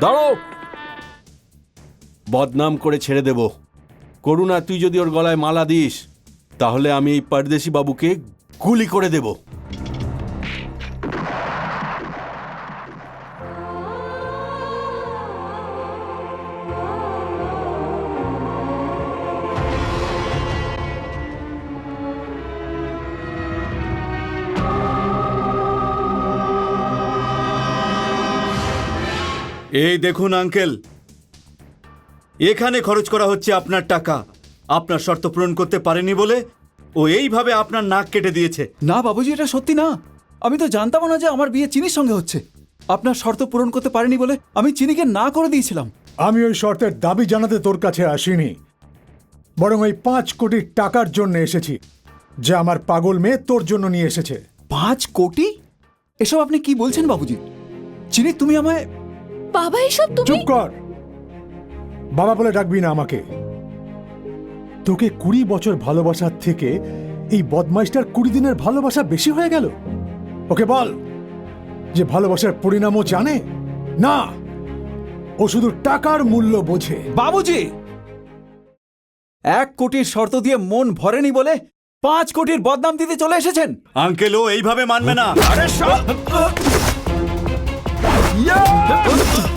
দাঁড়াও। বদনাম করে ছেড়ে দেব। করুণা, তুই যদি ওর গলায় মালা দিস, তাহলে আমি এই পারদেশি বাবুকে গুলি করে দেব। এই দেখুন আঙ্কেল। এখানে খরচ করা হচ্ছে আপনার টাকা। আপনার শর্ত পূরণ করতে পারেনি বলে ও এইভাবে আপনার নাক কেটে দিয়েছে। না বাবুজি এটা সত্যি না। আমি তো জানতাম না যে আমার বিয়ে চিনির সঙ্গে হচ্ছে। আপনার শর্ত পূরণ করতে পারেনি বলে আমি চিনিকে না করে দিয়েছিলাম। আমি ওই শর্তের দাবি জানাতে তোর কাছে আসিনি। বরং ওই পাঁচ কোটি টাকার জন্য এসেছি যে আমার পাগল মেয়ে তোর জন্য নিয়ে এসেছে। পাঁচ কোটি? এসব আপনি কি বলছেন বাবুজি? চিনি তুমি আমায় বাবা এসব তুমি? চুপ কর। বাবা বলে ডাকবি না আমাকে। তোকে কুড়ি বছর ভালোবাসার থেকে এই বদমাইশটার কুড়ি দিনের ভালোবাসা বেশি হয়ে গেল। ওকে বল যে ভালোবাসার পরিণামও জানে? না ও শুধু টাকার মূল্য বোঝে। বাবুজি! এক কোটির শর্ত দিয়ে মন ভরেনি বলে পাঁচ কোটির বদনাম দিতে চলে এসেছেন। আঙ্কেল ও এইভাবে মানবে না। আরে সব বল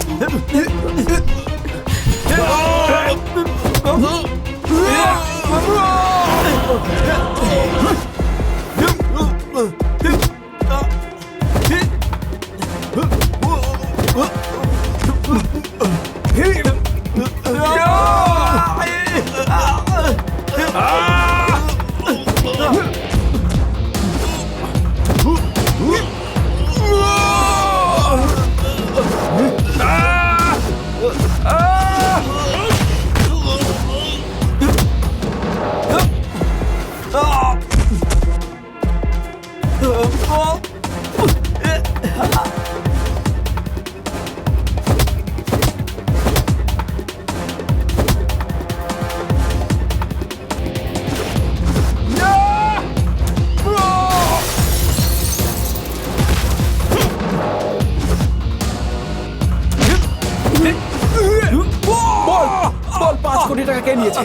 নিয়েছে।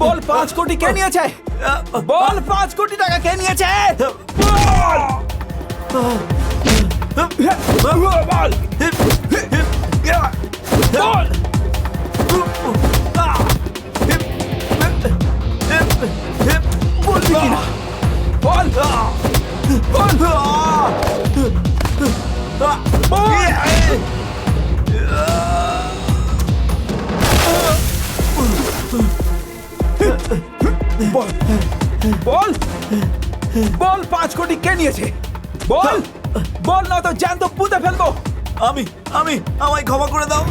বল পাঁচ কোটি কে নিয়েছে? বল পাঁচ কোটি টাকা কে নিয়েছে? বল। বল। বল বল। বল। বল পাঁচ কোটি কে নিয়েছে? বল। বল না তো জ্যান্ত পুঁতে ফেলব। আমি আমি আমায় ক্ষমা করে দাও।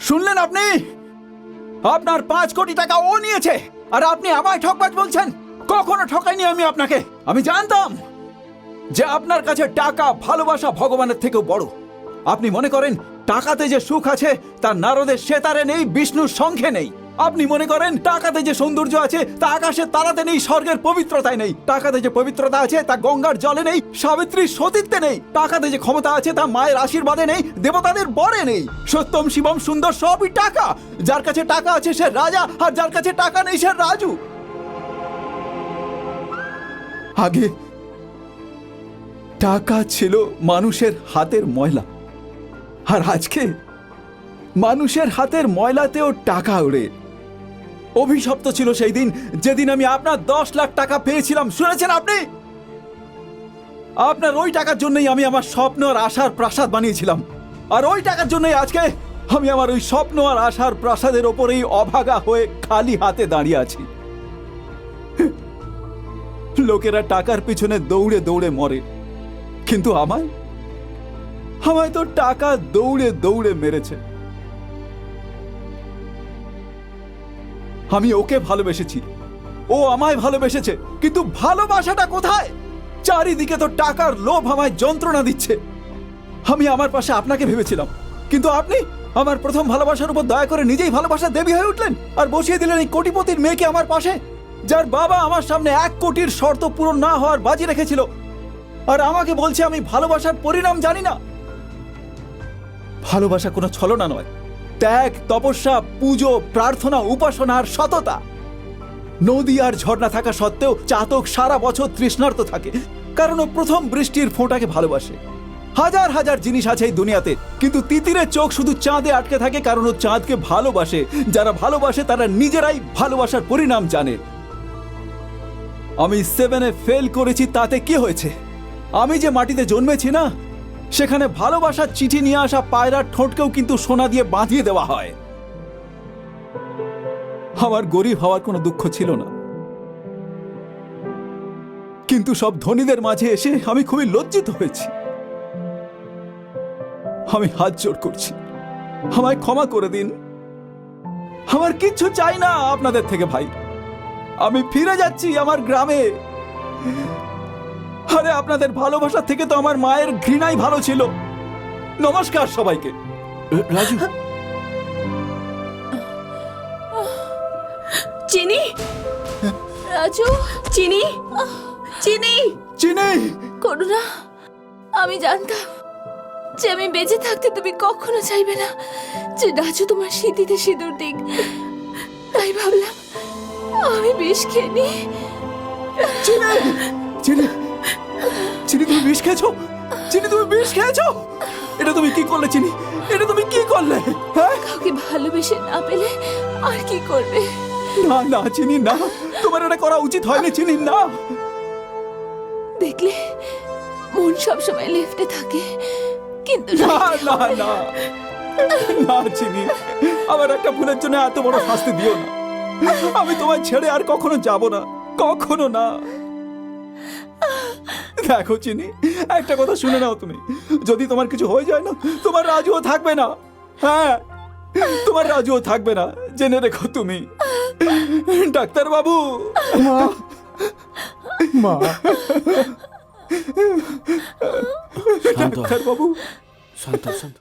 শুনলেন আপনি? আপনার পাঁচ কোটি টাকা ও নিয়েছে আর আপনি আমায় ঠকবাজ বলছেন। কখনো ঠকাইনি আমি আপনাকে। আমি জানতাম যে আপনার কাছে টাকা ভালোবাসা ভগবানের থেকেও বড়। আপনি মনে করেন টাকাতে যে সুখ আছে তা নারদের সেতারে নেই, বিষ্ণুর সংখ্যে নেই। আপনি মনে করেন টাকাতে যে সৌন্দর্য আছে, তা আকাশের তারাতে নেই, স্বর্গের পবিত্রতায় নেই। টাকাতে যে পবিত্রতা আছে, তা গঙ্গার জলে নেই, সাবিত্রীর সতীত্বে নেই। টাকাতে যে ক্ষমতা আছে, তা মায়ের আশীর্বাদে নেই, দেবতাদের বরে নেই। সত্যম, শিবম, সুন্দর, সবই টাকা। যার কাছে টাকা আছে, সে রাজা, আর যার কাছে টাকা নেই, সে রাজু। আগে টাকা ছিল মানুষের হাতের ময়লা। আর আজকে মানুষের হাতের ময়লাতেও টাকা ওড়ে অভিশপ্ত ছিল সেই দিন, যেদিন আমি আপনার দশ লাখ টাকা পেয়েছিলাম। শুনেছেন আপনি? আপনার ওই টাকার জন্যই আমি আমার স্বপ্ন আর আশার প্রাসাদ বানিয়েছিলাম। আর ওই টাকার জন্যই আজকে আমি আমার ওই স্বপ্ন আর আশার প্রাসাদের ওপরেই অভাগা হয়ে খালি হাতে দাঁড়িয়ে আছি। লোকেরা টাকার পিছনে দৌড়ে দৌড়ে মরে। কিন্তু আমায় আমায় তো টাকা দৌড়ে দৌড়ে মেরেছে। আমি ওকে ভালোবেসেছি। ও আমায় ভালোবেসেছে, কিন্তু ভালোবাসাটা কোথায়? চারিদিকে তো টাকার লোভ আমায় যন্ত্রণা দিচ্ছে। আমি আমার পাশে আপনাকে ভেবেছিলাম, কিন্তু আপনি আমার প্রথম ভালোবাসার উপর দয়া করে নিজেই ভালোবাসা দেবী হয়ে উঠলেন আর বসিয়ে দিলেন এই কোটিপতির মেয়েকে আমার পাশে, যার বাবা আমার সামনে এক কোটির শর্ত পূরণ না হওয়ার বাজি রেখেছিল। আর আমাকে বলছে আমি ভালোবাসার পরিণাম জানি না। ভালোবাসা কোনো ছলনা নয়। ত্যাগ, তপস্যা, পুজো, প্রার্থনা, উপাসনা আর সততা। নদী আর ঝর্ণা থাকা সত্ত্বেও চাতক সারা বছর তৃষ্ণার্ত থাকে, কারণ প্রথম বৃষ্টির ফোঁটাকে ভালোবাসে। হাজার হাজার জিনিস আছে এই দুনিয়াতে, কিন্তু তিতিরের চোখ শুধু চাঁদে আটকে থাকে কারণ ও চাঁদকে ভালোবাসে। যারা ভালোবাসে তারা নিজেরাই ভালোবাসার পরিণাম জানে। আমি সেভেনে ফেল করেছি, তাতে কি হয়েছে? আমি যে মাটিতে জন্মেছি না সেখানে ভালোবাসার চিঠি নিয়ে আসা পায়রার ঠোঁটকেও কিন্তু সোনা দিয়ে বাঁধিয়ে দেওয়া হয়। আমার গরিব হওয়ার কোনো দুঃখ ছিল না। কিন্তু সব ধনীদের মাঝে এসে আমি খুবই লজ্জিত হয়েছি। আমি হাত জোর করছি। আমায় ক্ষমা করে দিন। আমার কিচ্ছু চাই না আপনাদের থেকে, ভাই। আমি ফিরে যাচ্ছি আমার গ্রামে। আরে আপনাদের ভালোবাসা থেকে তো আমার মায়ের ঘৃণাই ভালো ছিল। নমস্কার সবাইকে। রাজু। চিনি? রাজু চিনি? চিনি? চিনি! করুণা আমি জানতাম যে আমি বেঁচে থাকতে তুমি কখনো চাইবে না যে রাজু তোমার স্মৃতিতে সিঁদুর দিক। তাই ভাবলাম আমি বিষ খেয়ে নিই। চিনি চিনি! চিনি! তুমি বিষ খেয়েছো? চিনি তুমি বিষ খেয়েছো? এটা তুমি কি করলে চিনি? এটা তুমি কি করলে? হ্যাঁ? কাউকে ভালোবেসে না পেলে আর কি করবে? না না চিনি না। তোমার এটা করা উচিত হয়নি চিনি না। দেখলে মন সবসময় লিফটে থাকে কিন্তু না না না। না চিনি। আমার একটা ভুলের জন্য এত বড় শাস্তি দিও না। আমি তোমায় ছেড়ে আর কখনো যাব না। কখনো না। দেখো চিনি একটা কথা শুনে নাও তুমি। যদি তোমার কিছু হয়ে যায় না তোমার রাজুও থাকবে না। হ্যাঁ তোমার রাজুও থাকবে না জেনে রেখো তুমি। ডাক্তার বাবু মা। ডাক্তার বাবু শান্ত শান্ত।